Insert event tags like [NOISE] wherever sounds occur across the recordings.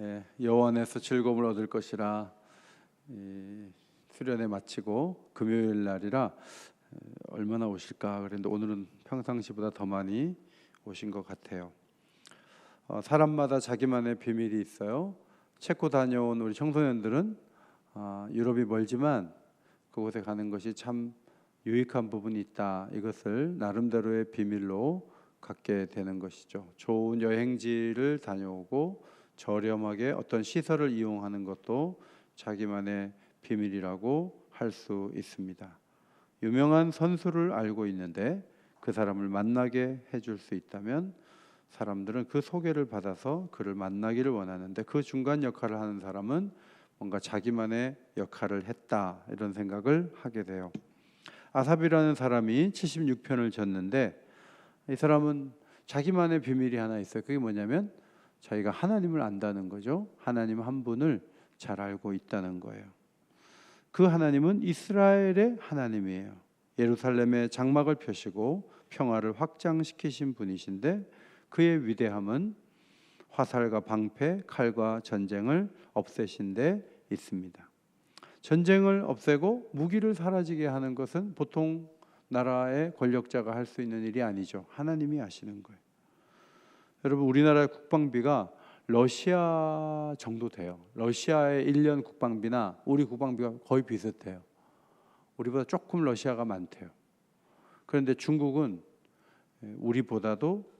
예, 여호와에서 즐거움을 얻을 것이라 이, 수련회 마치고 금요일 날이라 에, 얼마나 오실까 그랬는데 오늘은 평상시보다 더 많이 오신 것 같아요. 어, 사람마다 자기만의 비밀이 있어요. 체코 다녀온 우리 청소년들은 아, 유럽이 멀지만 그곳에 가는 것이 참 유익한 부분이 있다. 이것을 나름대로의 비밀로 갖게 되는 것이죠. 좋은 여행지를 다녀오고 저렴하게 어떤 시설을 이용하는 것도 자기만의 비밀이라고 할 수 있습니다. 유명한 선수를 알고 있는데 그 사람을 만나게 해줄 수 있다면 사람들은 그 소개를 받아서 그를 만나기를 원하는데 그 중간 역할을 하는 사람은 뭔가 자기만의 역할을 했다 이런 생각을 하게 돼요. 아삽이라는 사람이 76편을 졌는데 이 사람은 자기만의 비밀이 하나 있어요. 그게 뭐냐면 자기가 하나님을 안다는 거죠. 하나님 한 분을 잘 알고 있다는 거예요. 그 하나님은 이스라엘의 하나님이에요. 예루살렘의 장막을 펴시고 평화를 확장시키신 분이신데 그의 위대함은 화살과 방패, 칼과 전쟁을 없애신 데 있습니다. 전쟁을 없애고 무기를 사라지게 하는 것은 보통 나라의 권력자가 할 수 있는 일이 아니죠. 하나님이 하시는 거예요. 여러분 우리나라의 국방비가 러시아 정도 돼요. 러시아의 1년 국방비나 우리 국방비가 거의 비슷해요. 우리보다 조금 러시아가 많대요. 그런데 중국은 우리보다도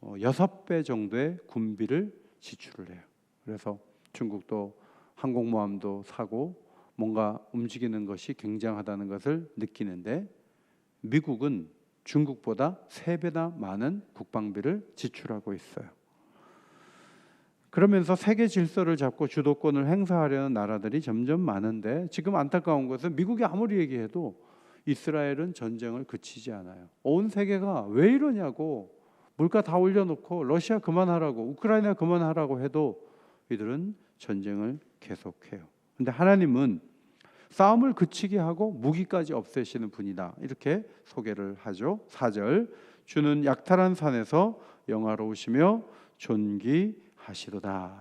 어, 여섯 배 정도의 군비를 지출을 해요. 그래서 중국도 항공모함도 사고 뭔가 움직이는 것이 굉장하다는 것을 느끼는데 미국은 중국보다 세 배나 많은 국방비를 지출하고 있어요. 그러면서 세계 질서를 잡고 주도권을 행사하려는 나라들이 점점 많은데 지금 안타까운 것은 미국이 아무리 얘기해도 이스라엘은 전쟁을 그치지 않아요. 온 세계가 왜 이러냐고 물가 다 올려놓고 러시아 그만하라고 우크라이나 그만하라고 해도 이들은 전쟁을 계속해요. 근데 하나님은 싸움을 그치게 하고 무기까지 없애시는 분이다. 이렇게 소개를 하죠. 4절 주는 약탈한 산에서 영화로우시며 존귀하시도다.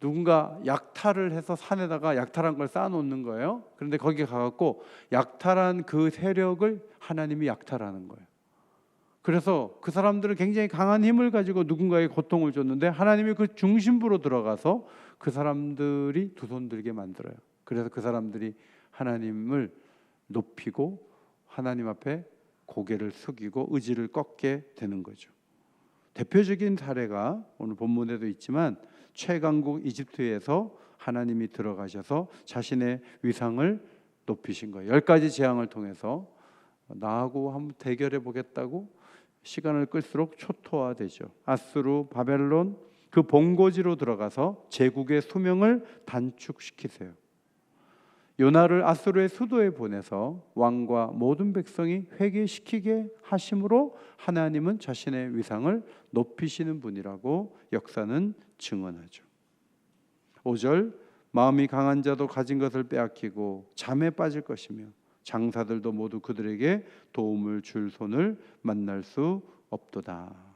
누군가 약탈을 해서 산에다가 약탈한 걸 쌓아놓는 거예요. 그런데 거기 가갖고 약탈한 그 세력을 하나님이 약탈하는 거예요. 그래서 그 사람들은 굉장히 강한 힘을 가지고 누군가의 고통을 줬는데 하나님이 그 중심부로 들어가서 그 사람들이 두 손 들게 만들어요. 그래서 그 사람들이 하나님을 높이고 하나님 앞에 고개를 숙이고 의지를 꺾게 되는 거죠. 대표적인 사례가 오늘 본문에도 있지만 최강국 이집트에서 하나님이 들어가셔서 자신의 위상을 높이신 거예요. 열 가지 재앙을 통해서 나하고 한번 대결해 보겠다고 시간을 끌수록 초토화되죠. 아수르, 바벨론 그 본고지로 들어가서 제국의 수명을 단축시키세요. 요나를 아수르의 수도에 보내서 왕과 모든 백성이 회개시키게 하심으로 하나님은 자신의 위상을 높이시는 분이라고 역사는 증언하죠. 5절 마음이 강한 자도 가진 것을 빼앗기고 잠에 빠질 것이며 장사들도 모두 그들에게 도움을 줄 손을 만날 수 없도다.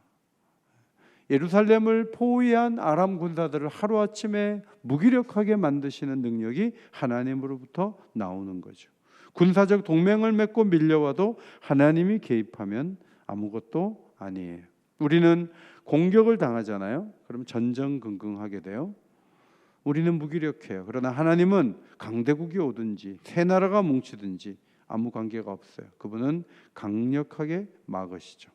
예루살렘을 포위한 아람 군사들을 하루아침에 무기력하게 만드시는 능력이 하나님으로부터 나오는 거죠. 군사적 동맹을 맺고 밀려와도 하나님이 개입하면 아무것도 아니에요. 우리는 공격을 당하잖아요. 그럼 전전긍긍하게 돼요. 우리는 무기력해요. 그러나 하나님은 강대국이 오든지 새 나라가 뭉치든지 아무 관계가 없어요. 그분은 강력하게 막으시죠.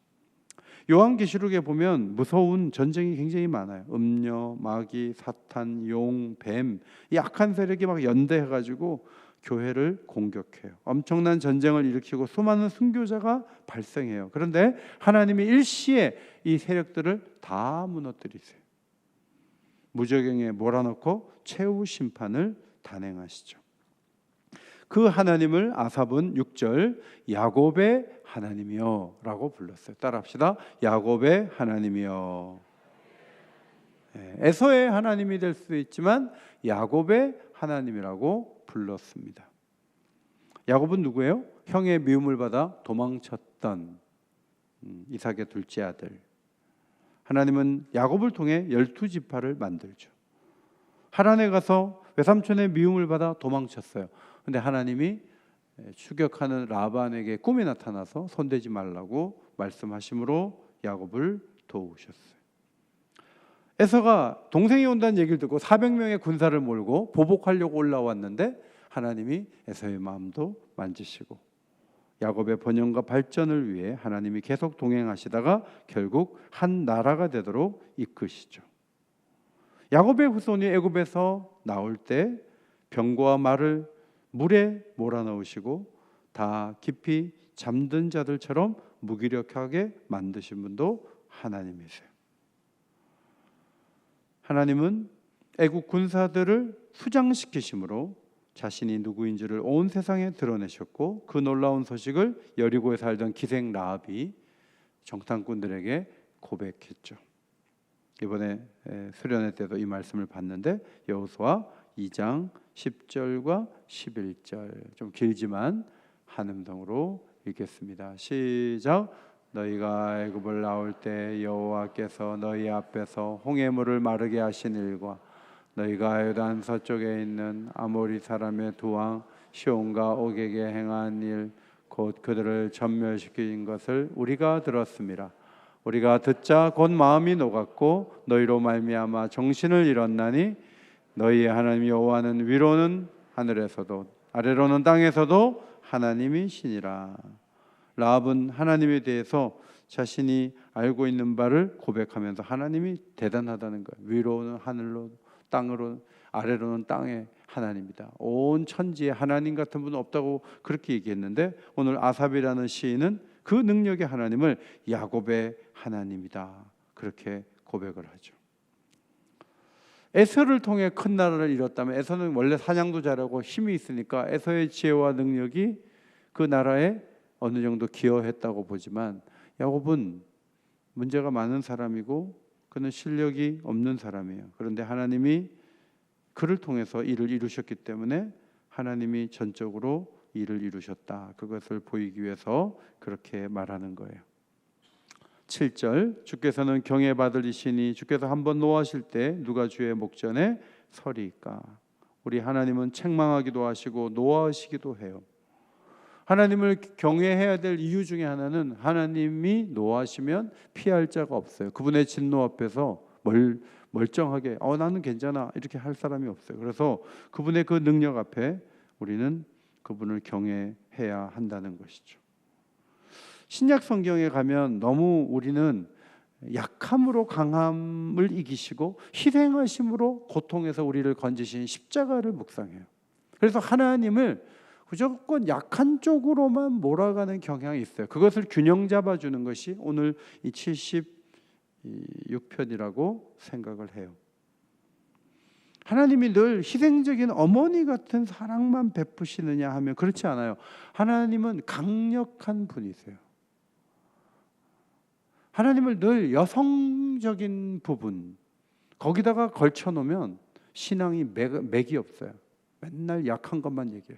요한계시록에 보면 무서운 전쟁이 굉장히 많아요. 음녀, 마귀, 사탄, 용, 뱀, 이 악한 세력이 막 연대해가지고 교회를 공격해요. 엄청난 전쟁을 일으키고 수많은 순교자가 발생해요. 그런데 하나님이 일시에 이 세력들을 다 무너뜨리세요. 무적행에 몰아넣고 최후 심판을 단행하시죠. 그 하나님을 아삽은 6절 야곱의 하나님이요라고 불렀어요. 따라합시다. 야곱의 하나님이요. 예, 에서의 하나님이 될 수도 있지만 야곱의 하나님이라고 불렀습니다. 야곱은 누구예요? 형의 미움을 받아 도망쳤던 음, 이삭의 둘째 아들. 하나님은 야곱을 통해 열두 지파를 만들죠. 하란에 가서 외삼촌의 미움을 받아 도망쳤어요. 근데 하나님이 추격하는 라반에게 꿈에 나타나서 손대지 말라고 말씀하심으로 야곱을 도우셨어요. 에서가 동생이 온다는 얘기를 듣고 400명의 군사를 몰고 보복하려고 올라왔는데 하나님이 에서의 마음도 만지시고 야곱의 번영과 발전을 위해 하나님이 계속 동행하시다가 결국 한 나라가 되도록 이끄시죠. 야곱의 후손이 애굽에서 나올 때 병과 말을 물에 몰아넣으시고 다 깊이 잠든 자들처럼 무기력하게 만드신 분도 하나님이세요. 하나님은 애국 군사들을 수장시키심으로 자신이 누구인지를 온 세상에 드러내셨고 그 놀라운 소식을 여리고에 살던 기생 라합이 정탐꾼들에게 고백했죠. 이번에 수련회 때도 이 말씀을 봤는데 여호수아 2장 10절과 11절 좀 길지만 한음성으로 읽겠습니다. 시작. 너희가 애굽을 나올 때 여호와께서 너희 앞에서 홍해물을 마르게 하신 일과 너희가 요단 서쪽에 있는 아모리 사람의 두 왕 시온과 옥에게 행한 일 곧 그들을 전멸시킨 것을 우리가 들었습니다. 우리가 듣자 곧 마음이 녹았고 너희로 말미암아 정신을 잃었나니 너희 하나님 여호와는 위로는 하늘에서도 아래로는 땅에서도 하나님이시니라. 라합은 하나님에 대해서 자신이 알고 있는 바를 고백하면서 하나님이 대단하다는 거예요. 위로는 하늘로 땅으로 아래로는 땅의 하나님이다. 온 천지에 하나님 같은 분은 없다고 그렇게 얘기했는데 오늘 아삽이라는 시인은 그 능력의 하나님을 야곱의 하나님이다. 그렇게 고백을 하죠. 에서를 통해 큰 나라를 이뤘다면 에서는 원래 사냥도 잘하고 힘이 있으니까 에서의 지혜와 능력이 그 나라에 어느 정도 기여했다고 보지만 야곱은 문제가 많은 사람이고 그는 실력이 없는 사람이에요. 그런데 하나님이 그를 통해서 일을 이루셨기 때문에 하나님이 전적으로 일을 이루셨다. 그것을 보이기 위해서 그렇게 말하는 거예요. 7절 주께서는 경외 받으시니 주께서 한번 노하실 때 누가 주의 목전에 서리까 우리 하나님은 책망하기도 하시고 노하시기도 해요. 하나님을 경외해야 될 이유 중에 하나는 하나님이 노하시면 피할 자가 없어요. 그분의 진노 앞에서 멀, 멀쩡하게 어 나는 괜찮아 이렇게 할 사람이 없어요. 그래서 그분의 그 능력 앞에 우리는 그분을 경외해야 한다는 것이죠. 신약 성경에 가면 너무 우리는 약함으로 강함을 이기시고 희생하심으로 고통에서 우리를 건지신 십자가를 묵상해요. 그래서 하나님을 무조건 약한 쪽으로만 몰아가는 경향이 있어요. 그것을 균형 잡아주는 것이 오늘 이 76편이라고 생각을 해요. 하나님이 늘 희생적인 어머니 같은 사랑만 베푸시느냐 하면 그렇지 않아요. 하나님은 강력한 분이세요. 하나님을 늘 여성적인 부분 거기다가 걸쳐 놓으면 신앙이 맥, 맥이 없어요. 맨날 약한 것만 얘기해.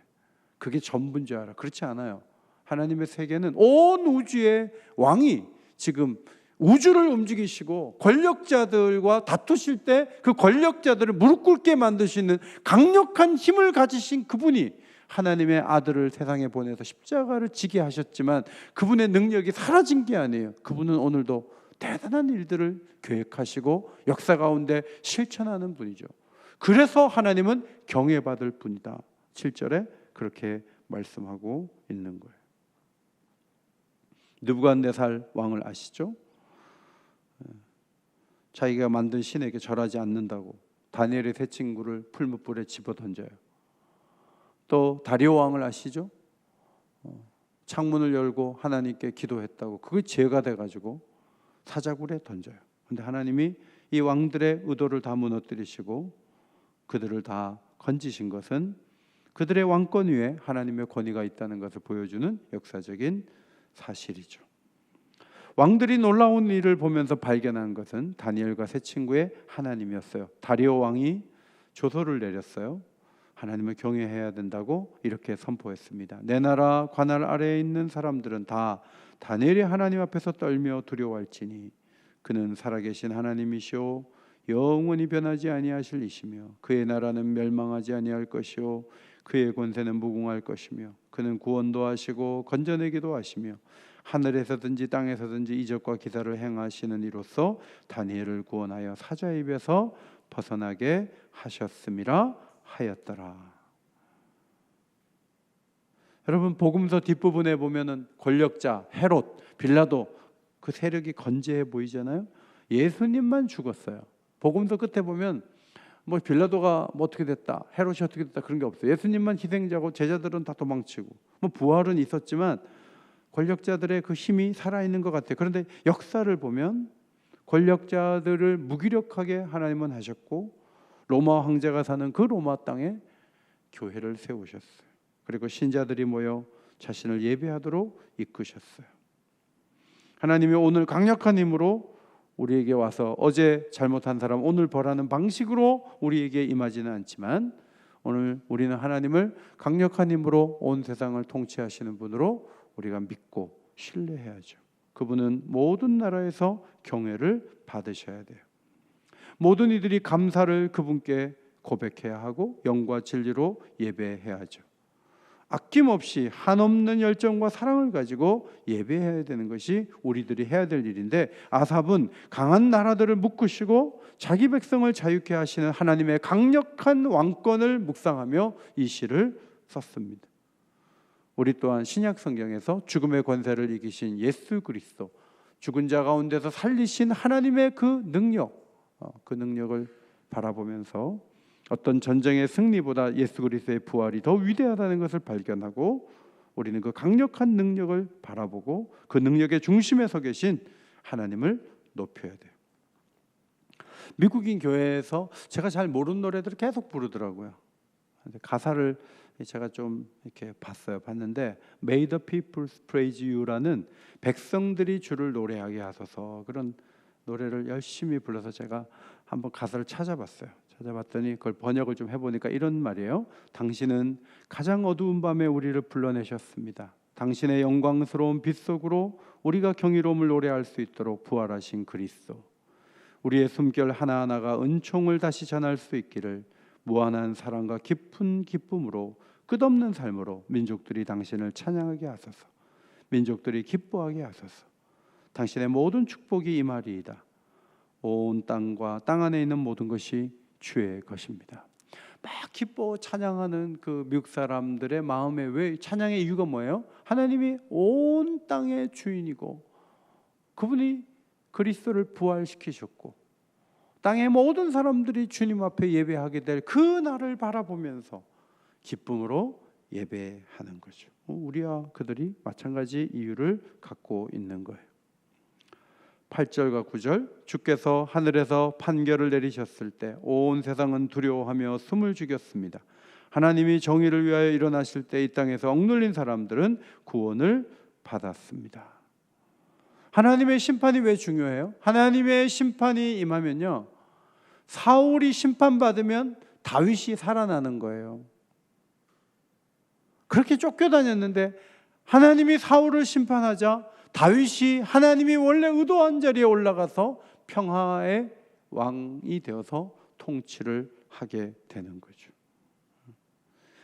그게 전부인 줄 알아. 그렇지 않아요. 하나님의 세계는 온 우주의 왕이 지금 우주를 움직이시고 권력자들과 다투실 때 그 권력자들을 무릎 꿇게 만드시는 강력한 힘을 가지신 그분이 하나님의 아들을 세상에 보내서 십자가를 지게 하셨지만 그분의 능력이 사라진 게 아니에요. 그분은 오늘도 대단한 일들을 계획하시고 역사 가운데 실천하는 분이죠. 그래서 하나님은 경외받을 분이다. 7절에 그렇게 말씀하고 있는 거예요. 느부갓네살 왕을 아시죠? 예. 자기가 만든 신에게 절하지 않는다고 다니엘의 세 친구를 풀무불에 집어 던져요. 또 다리오 왕을 아시죠? 어, 창문을 열고 하나님께 기도했다고 그게 죄가 돼 가지고 사자굴에 던져요. 근데 하나님이 이 왕들의 의도를 다 무너뜨리시고 그들을 다 건지신 것은 그들의 왕권 위에 하나님의 권위가 있다는 것을 보여주는 역사적인 사실이죠. 왕들이 놀라운 일을 보면서 발견한 것은 다니엘과 세 친구의 하나님이었어요. 다리오 왕이 조서를 내렸어요. 하나님을 경외해야 된다고 이렇게 선포했습니다. 내 나라 관할 아래에 있는 사람들은 다 다니엘이 하나님 앞에서 떨며 두려워할지니 그는 살아계신 하나님이시오 영원히 변하지 아니하실 이시며 그의 나라는 멸망하지 아니할 것이요 그의 권세는 무궁할 것이며 그는 구원도 하시고 건져내기도 하시며 하늘에서든지 땅에서든지 이적과 기사를 행하시는 이로써 다니엘을 구원하여 사자 입에서 벗어나게 하셨음이라 하였더라. 여러분 복음서 뒷부분에 보면은 권력자 헤롯, 빌라도 그 세력이 건재해 보이잖아요. 예수님만 죽었어요. 복음서 끝에 보면 뭐 빌라도가 뭐 어떻게 됐다, 헤롯이 어떻게 됐다 그런 게 없어요. 예수님만 희생자고 제자들은 다 도망치고 뭐 부활은 있었지만 권력자들의 그 힘이 살아 있는 것 같아요. 그런데 역사를 보면 권력자들을 무기력하게 하나님은 하셨고 로마 황제가 사는 그 로마 땅에 교회를 세우셨어요. 그리고 신자들이 모여 자신을 예배하도록 이끄셨어요. 하나님이 오늘 강력한 힘으로 우리에게 와서 어제 잘못한 사람 오늘 벌하는 방식으로 우리에게 임하지는 않지만 오늘 우리는 하나님을 강력한 힘으로 온 세상을 통치하시는 분으로 우리가 믿고 신뢰해야죠. 그분은 모든 나라에서 경외를 받으셔야 돼요. 모든 이들이 감사를 그분께 고백해야 하고 영과 진리로 예배해야죠. 아낌없이 한없는 열정과 사랑을 가지고 예배해야 되는 것이 우리들이 해야 될 일인데 아삽은 강한 나라들을 묶으시고 자기 백성을 자유케 하시는 하나님의 강력한 왕권을 묵상하며 이 시를 썼습니다. 우리 또한 신약 성경에서 죽음의 권세를 이기신 예수 그리스도 죽은 자 가운데서 살리신 하나님의 그 능력 어, 그 능력을 바라보면서 어떤 전쟁의 승리보다 예수 그리스도의 부활이 더 위대하다는 것을 발견하고 우리는 그 강력한 능력을 바라보고 그 능력의 중심에 서 계신 하나님을 높여야 돼요. 미국인 교회에서 제가 잘 모르는 노래들을 계속 부르더라고요. 가사를 제가 좀 이렇게 봤어요. 봤는데 May the people praise you라는 백성들이 주를 노래하게 하소서 그런 노래를 열심히 불러서 제가 한번 가사를 찾아봤어요. 찾아봤더니 그걸 번역을 좀 해보니까 이런 말이에요. 당신은 가장 어두운 밤에 우리를 불러내셨습니다. 당신의 영광스러운 빛 속으로 우리가 경이로움을 노래할 수 있도록 부활하신 그리스도. 우리의 숨결 하나하나가 은총을 다시 전할 수 있기를 무한한 사랑과 깊은 기쁨으로 끝없는 삶으로 민족들이 당신을 찬양하게 하소서. 민족들이 기뻐하게 하소서. 당신의 모든 축복이 임하리이다. 온 땅과 땅 안에 있는 모든 것이 주의 것입니다. 막 기뻐 찬양하는 그 미국 사람들의 마음에 왜 찬양의 이유가 뭐예요? 하나님이 온 땅의 주인이고 그분이 그리스도를 부활시키셨고 땅의 모든 사람들이 주님 앞에 예배하게 될 그 날을 바라보면서 기쁨으로 예배하는 거죠. 어, 우리와 그들이 마찬가지 이유를 갖고 있는 거예요. 8절과 9절 주께서 하늘에서 판결을 내리셨을 때 온 세상은 두려워하며 숨을 죽였습니다. 하나님이 정의를 위하여 일어나실 때 이 땅에서 억눌린 사람들은 구원을 받았습니다. 하나님의 심판이 왜 중요해요? 하나님의 심판이 임하면요. 사울이 심판받으면 다윗이 살아나는 거예요. 그렇게 쫓겨다녔는데 하나님이 사울을 심판하자 다윗이 하나님이 원래 의도한 자리에 올라가서 평화의 왕이 되어서 통치를 하게 되는 거죠.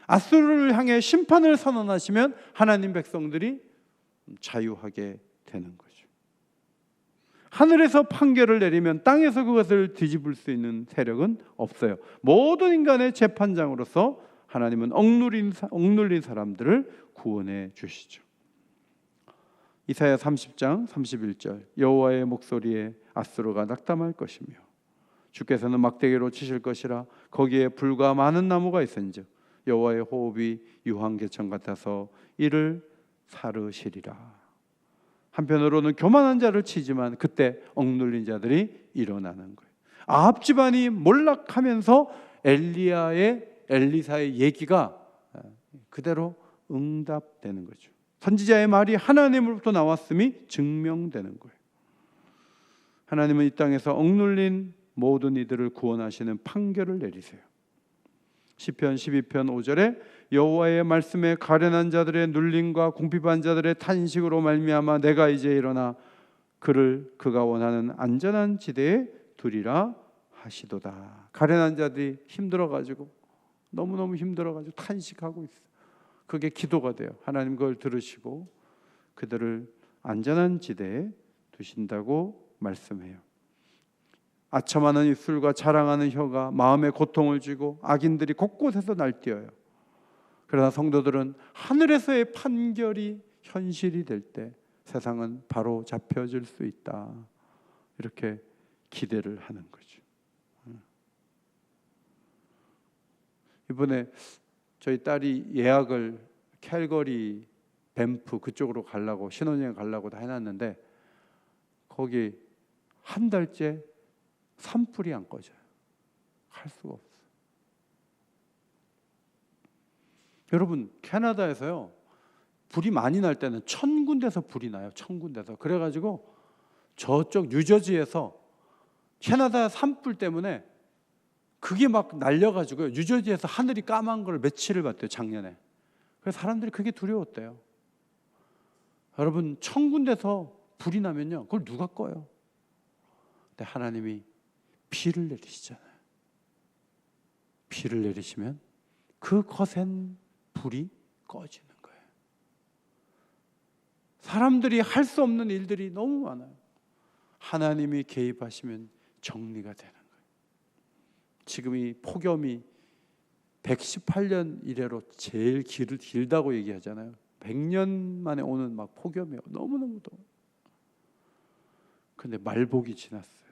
아수르를 향해 심판을 선언하시면 하나님 백성들이 자유하게 되는 거죠. 하늘에서 판결을 내리면 땅에서 그것을 뒤집을 수 있는 세력은 없어요. 모든 인간의 재판장으로서 하나님은 억눌린, 억눌린 사람들을 구원해 주시죠. 이사야 30장 31절 여호와의 목소리에 아스로가 낙담할 것이며 주께서는 막대기로 치실 것이라 거기에 불과 많은 나무가 있은즉 여호와의 호흡이 유황개천 같아서 이를 사르시리라. 한편으로는 교만한 자를 치지만 그때 억눌린 자들이 일어나는 거예요. 아합 집안이 몰락하면서 엘리야의 엘리사의 얘기가 그대로 응답되는 거죠 선지자의 말이 하나님으로부터 나왔음이 증명되는 거예요. 하나님은 이 땅에서 억눌린 모든 이들을 구원하시는 판결을 내리세요. 시편 12편 5절에 여호와의 말씀에 가련한 자들의 눌림과 궁핍한 자들의 탄식으로 말미암아 내가 이제 일어나 그를 그가 원하는 안전한 지대에 두리라 하시도다. 가련한 자들이 힘들어 가지고 너무 너무 힘들어 가지고 탄식하고 있어. 그게 기도가 돼요. 하나님 그걸 들으시고 그들을 안전한 지대에 두신다고 말씀해요. 아첨하는 입술과 자랑하는 혀가 마음에 고통을 주고 악인들이 곳곳에서 날뛰어요. 그러나 성도들은 하늘에서의 판결이 현실이 될 때 세상은 바로 잡혀질 수 있다. 이렇게 기대를 하는 거죠. 이번에 저희 딸이 예약을 캘거리, 밴프 그쪽으로 가려고 신혼여행 가려고 다 해놨는데 거기 한 달째 산불이 안 꺼져요. 할 수가 없어. 여러분 캐나다에서요 불이 많이 날 때는 천 군데서 불이 나요. 천 군데서 그래가지고 저쪽 뉴저지에서 캐나다 산불 때문에 그게 막 날려가지고요. 뉴저지에서 하늘이 까만 걸 며칠을 봤대요. 작년에. 그래서 사람들이 그게 두려웠대요. 여러분 천 군데서 불이 나면요. 그걸 누가 꺼요? 근데 하나님이 비를 내리시잖아요. 비를 내리시면 그 거센 불이 꺼지는 거예요. 사람들이 할 수 없는 일들이 너무 많아요. 하나님이 개입하시면 정리가 되는. 지금 이 폭염이 118년 이래로 제일 길, 길다고 얘기하잖아요. 100년 만에 오는 막 폭염이요. 너무너무 더워. 근데 말복이 지났어요.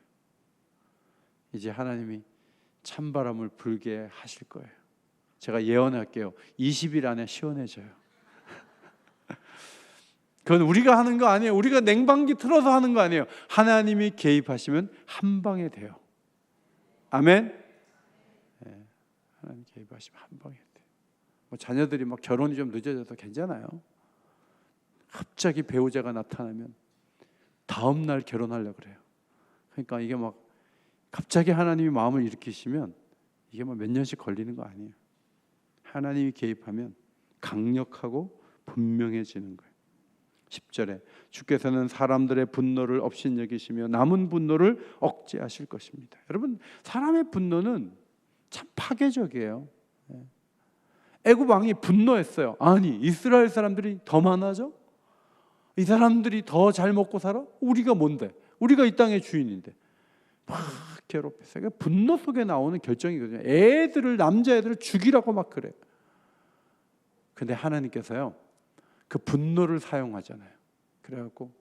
이제 하나님이 찬바람을 불게 하실 거예요. 제가 예언할게요. 20일 안에 시원해져요. [LAUGHS] 그건 우리가 하는 거 아니에요. 우리가 냉방기 틀어서 하는 거 아니에요. 하나님이 개입하시면 한 방에 돼요. 아멘. 네, 하나님 개입하시면 한 방에 돼요. 뭐 자녀들이 막 결혼이 좀 늦어져서 괜찮아요. 갑자기 배우자가 나타나면 다음 날 결혼하려 그래요. 그러니까 이게 막 갑자기 하나님이 마음을 일으키시면 이게 뭐몇 년씩 걸리는 거 아니에요. 하나님이 개입하면 강력하고 분명해지는 거예요. 10절에 주께서는 사람들의 분노를 없인 여기시며 남은 분노를 억제하실 것입니다. 여러분 사람의 분노는 참 파괴적이에요. 예. 애굽 왕이 분노했어요. 아니 이스라엘 사람들이 더 많아져? 이 사람들이 더 잘 먹고 살아? 우리가 뭔데? 우리가 이 땅의 주인인데 막 괴롭혔어요. 그러니까 분노 속에 나오는 결정이거든요. 애들을 남자애들을 죽이라고 막 그래. 근데 하나님께서요 그 분노를 사용하잖아요. 그래갖고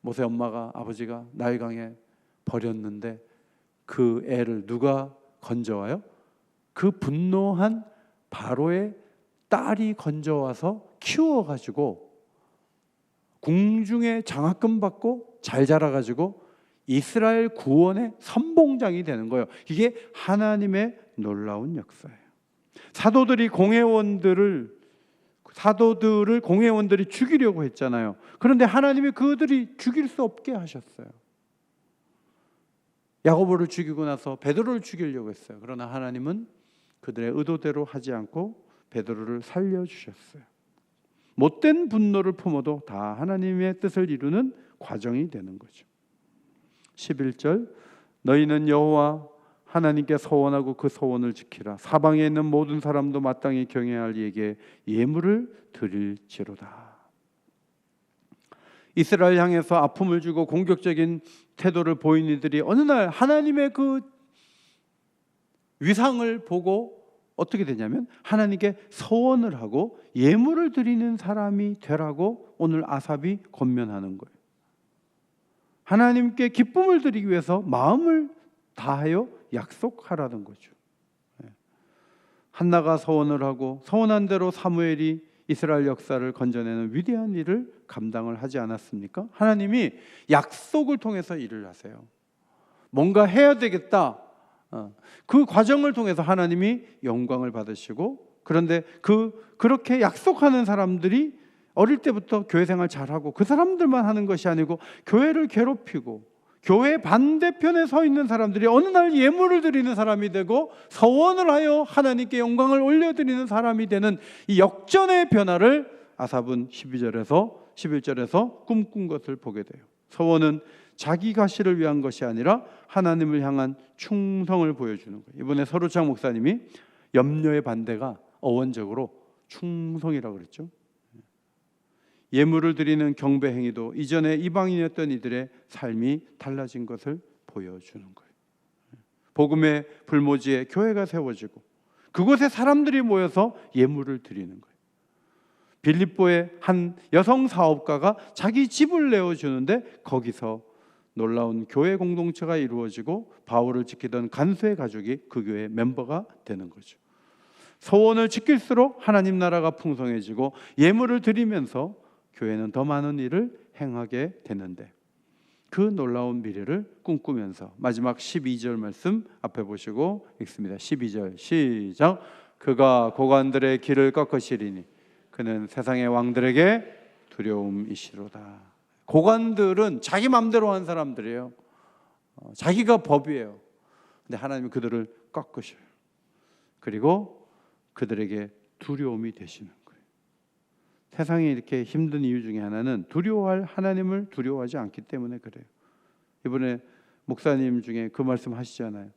모세 엄마가 아버지가 나일강에 버렸는데 그 애를 누가 건져와요? 그 분노한 바로의 딸이 건져와서 키워가지고 궁중에 장학금 받고 잘 자라가지고 이스라엘 구원의 선봉장이 되는 거예요. 이게 하나님의 놀라운 역사예요. 사도들이 공회원들을 사도들을 공회원들이 죽이려고 했잖아요. 그런데 하나님이 그들이 죽일 수 없게 하셨어요. 야고보를 죽이고 나서 베드로를 죽이려고 했어요. 그러나 하나님은 그들의 의도대로 하지 않고 베드로를 살려 주셨어요. 못된 분노를 품어도 다 하나님의 뜻을 이루는 과정이 되는 거죠. 11절 너희는 여호와 하나님께 서원하고 그 서원을 지키라 사방에 있는 모든 사람도 마땅히 경외할 이에게 예물을 드릴지로다. 이스라엘 향해서 아픔을 주고 공격적인 태도를 보인 이들이 어느 날 하나님의 그 위상을 보고 어떻게 되냐면 하나님께 서원을 하고 예물을 드리는 사람이 되라고 오늘 아삽이 권면하는 거예요. 하나님께 기쁨을 드리기 위해서 마음을 다하여 약속하라는 거죠. 예. 한나가 서원을 하고 서원한 대로 사무엘이 이스라엘 역사를 건져내는 위대한 일을 감당을 하지 않았습니까? 하나님이 약속을 통해서 일을 하세요. 뭔가 해야 되겠다. 어, 그 과정을 통해서 하나님이 영광을 받으시고 그런데 그 그렇게 약속하는 사람들이 어릴 때부터 교회 생활 잘하고 그 사람들만 하는 것이 아니고 교회를 괴롭히고 교회 반대편에 서 있는 사람들이 어느 날 예물을 드리는 사람이 되고 서원을 하여 하나님께 영광을 올려드리는 사람이 되는 이 역전의 변화를 아삽은 12절에서 11절에서 꿈꾼 것을 보게 돼요. 서원은 자기 가시를 위한 것이 아니라 하나님을 향한 충성을 보여주는 거예요. 이번에 서루창 목사님이 염려의 반대가 어원적으로 충성이라고 그랬죠. 예물을 드리는 경배 행위도 이전에 이방인이었던 이들의 삶이 달라진 것을 보여주는 거예요. 복음의 불모지에 교회가 세워지고 그곳에 사람들이 모여서 예물을 드리는 거예요. 빌립보의 한 여성 사업가가 자기 집을 내어 주는데 거기서 놀라운 교회 공동체가 이루어지고 바울을 지키던 간수의 가족이 그 교회 멤버가 되는 거죠. 소원을 지킬수록 하나님 나라가 풍성해지고 예물을 드리면서 교회는 더 많은 일을 행하게 되는데 그 놀라운 미래를 꿈꾸면서 마지막 12절 말씀 앞에 보시고 읽습니다. 12절 시작. 그가 고관들의 길을 꺾으시리니 그는 세상의 왕들에게 두려움이시로다. 고관들은 자기 마음대로 한 사람들이에요. 어, 자기가 법이에요. 근데 하나님은 그들을 꺾으셔요. 그리고 그들에게 두려움이 되시는 거예요. 세상이 이렇게 힘든 이유 중에 하나는 두려워할 하나님을 두려워하지 않기 때문에 그래요. 이번에 목사님 중에 그 말씀 하시잖아요.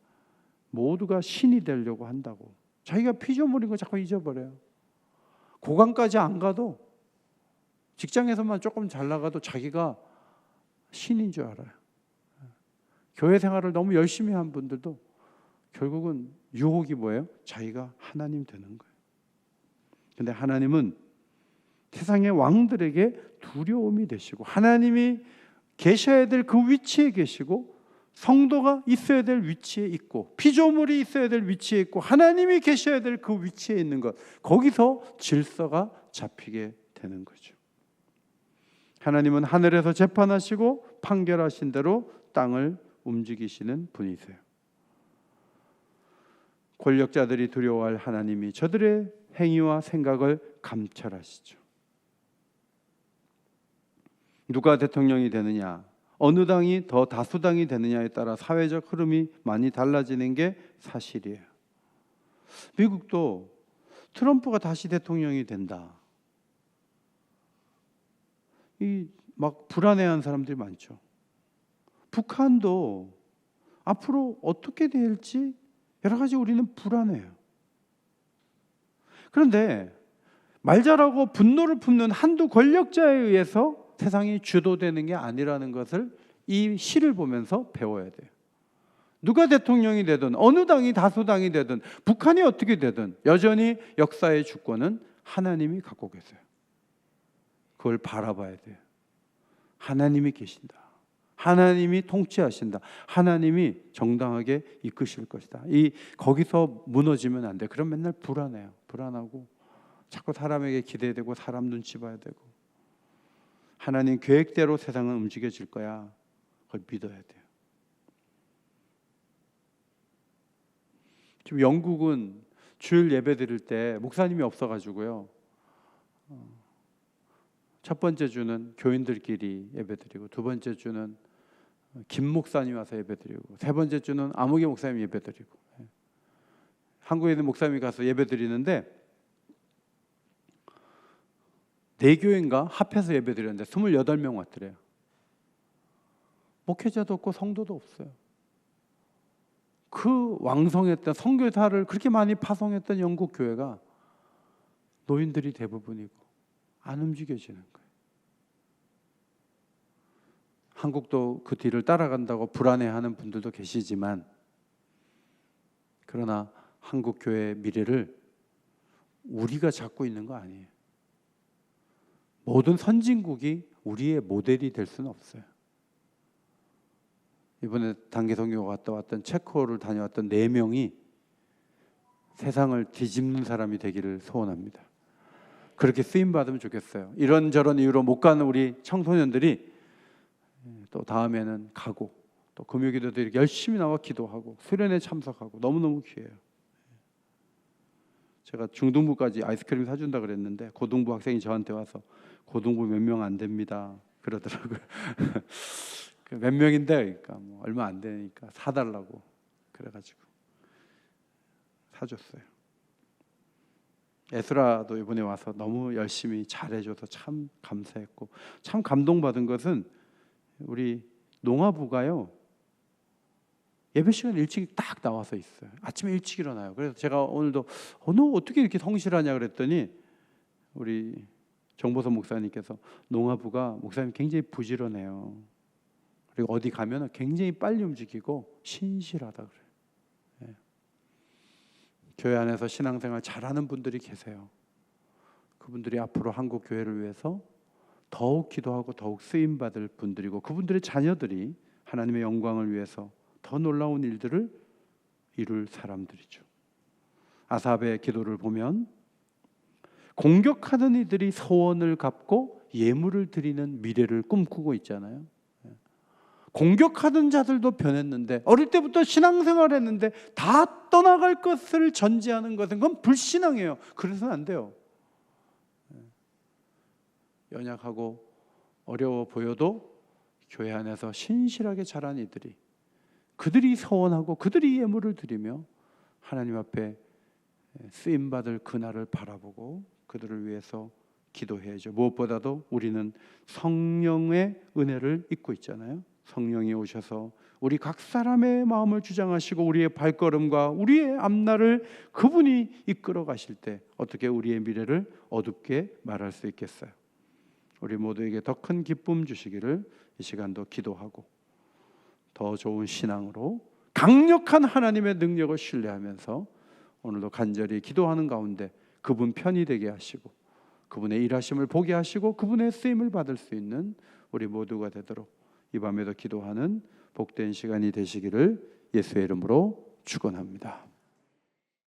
모두가 신이 되려고 한다고. 자기가 피조물인 거 자꾸 잊어버려요. 고관까지 안 가도 직장에서만 조금 잘 나가도 자기가 신인 줄 알아요. 교회 생활을 너무 열심히 한 분들도 결국은 유혹이 뭐예요? 자기가 하나님 되는 거예요. 근데 하나님은 세상의 왕들에게 두려움이 되시고 하나님이 계셔야 될 그 위치에 계시고 성도가 있어야 될 위치에 있고 피조물이 있어야 될 위치에 있고 하나님이 계셔야 될 그 위치에 있는 것 거기서 질서가 잡히게 되는 거죠. 하나님은 하늘에서 재판하시고 판결하신 대로 땅을 움직이시는 분이세요. 권력자들이 두려워할 하나님이 저들의 행위와 생각을 감찰하시죠. 누가 대통령이 되느냐, 어느 당이 더 다수당이 되느냐에 따라 사회적 흐름이 많이 달라지는 게 사실이에요. 미국도 트럼프가 다시 대통령이 된다. 이 막 불안해한 사람들이 많죠. 북한도 앞으로 어떻게 될지 여러 가지 우리는 불안해요. 그런데 말 잘하고 분노를 품는 한두 권력자에 의해서 세상이 주도되는 게 아니라는 것을 이 시를 보면서 배워야 돼요. 누가 대통령이 되든 어느 당이 다수당이 되든 북한이 어떻게 되든 여전히 역사의 주권은 하나님이 갖고 계세요. 그걸 바라봐야 돼요. 하나님이 계신다. 하나님이 통치하신다. 하나님이 정당하게 이끄실 것이다. 이 거기서 무너지면 안 돼. 그럼 맨날 불안해요. 불안하고 자꾸 사람에게 기대되고 사람 눈치 봐야 되고 하나님 계획대로 세상은 움직여질 거야. 그걸 믿어야 돼요. 지금 영국은 주일 예배 드릴 때 목사님이 없어가지고요. 어, 첫 번째 주는 교인들끼리 예배드리고 두 번째 주는 김 목사님 와서 예배드리고 세 번째 주는 아무개 목사님 예배드리고 예. 한국에 있는 목사님이 가서 예배드리는데 네 교인가 합해서 예배드렸는데 28명 왔더래요. 목회자도 없고 성도도 없어요. 그 왕성했던 선교사를 그렇게 많이 파송했던 영국 교회가 노인들이 대부분이고 안 움직여지는 거예요. 한국도 그 뒤를 따라간다고 불안해하는 분들도 계시지만 그러나 한국 교회의 미래를 우리가 잡고 있는 거 아니에요. 모든 선진국이 우리의 모델이 될 수는 없어요. 이번에 단계 선교 갔다 왔던 체코를 다녀왔던 네 명이 세상을 뒤집는 사람이 되기를 소원합니다. 그렇게 쓰임 받으면 좋겠어요. 이런저런 이유로 못 가는 우리 청소년들이 또 다음에는 가고 또 금요기도도 이렇게 열심히 나와 기도하고 수련회 참석하고 너무너무 귀해요. 제가 중등부까지 아이스크림 사준다 그랬는데 고등부 학생이 저한테 와서 고등부 몇 명 안 됩니다 그러더라고요. [LAUGHS] 그몇 명인데 그러니까 뭐 얼마 안 되니까 사달라고 그래가지고 사줬어요. 에스라도 이번에 와서 너무 열심히 잘해줘서 참 감사했고 참 감동받은 것은 우리 농아부가요 예배 시간 일찍 딱 나와서 있어요. 아침에 일찍 일어나요. 그래서 제가 오늘도 어, 너 어떻게 이렇게 성실하냐 그랬더니 우리 정보선 목사님께서 농아부가 목사님 굉장히 부지런해요. 그리고 어디 가면 굉장히 빨리 움직이고 신실하다 그래요. 예. 교회 안에서 신앙생활 잘하는 분들이 계세요. 그분들이 앞으로 한국 교회를 위해서 더욱 기도하고 더욱 쓰임 받을 분들이고 그분들의 자녀들이 하나님의 영광을 위해서 더 놀라운 일들을 이룰 사람들이죠. 아삽의 기도를 보면 공격하는 이들이 소원을 갚고 예물을 드리는 미래를 꿈꾸고 있잖아요. 예. 공격하던 자들도 변했는데 어릴 때부터 신앙생활을 했는데 다 떠나갈 것을 전제하는 것은 그건 불신앙이에요. 그래서는 안 돼요. 예. 연약하고 어려워 보여도 교회 안에서 신실하게 자란 이들이 그들이 서원하고 그들이 예물을 드리며 하나님 앞에 쓰임 받을 그날을 바라보고 그들을 위해서 기도해야죠. 무엇보다도 우리는 성령의 은혜를 잊고 있잖아요. 성령이 오셔서 우리 각 사람의 마음을 주장하시고 우리의 발걸음과 우리의 앞날을 그분이 이끌어 가실 때 어떻게 우리의 미래를 어둡게 말할 수 있겠어요? 우리 모두에게 더 큰 기쁨 주시기를 이 시간도 기도하고 더 좋은 신앙으로 강력한 하나님의 능력을 신뢰하면서 오늘도 간절히 기도하는 가운데 그분 편이 되게 하시고 그분의 일하심을 보게 하시고 그분의 쓰임을 받을 수 있는 우리 모두가 되도록 이 밤에도 기도하는 복된 시간이 되시기를 예수의 이름으로 축원합니다.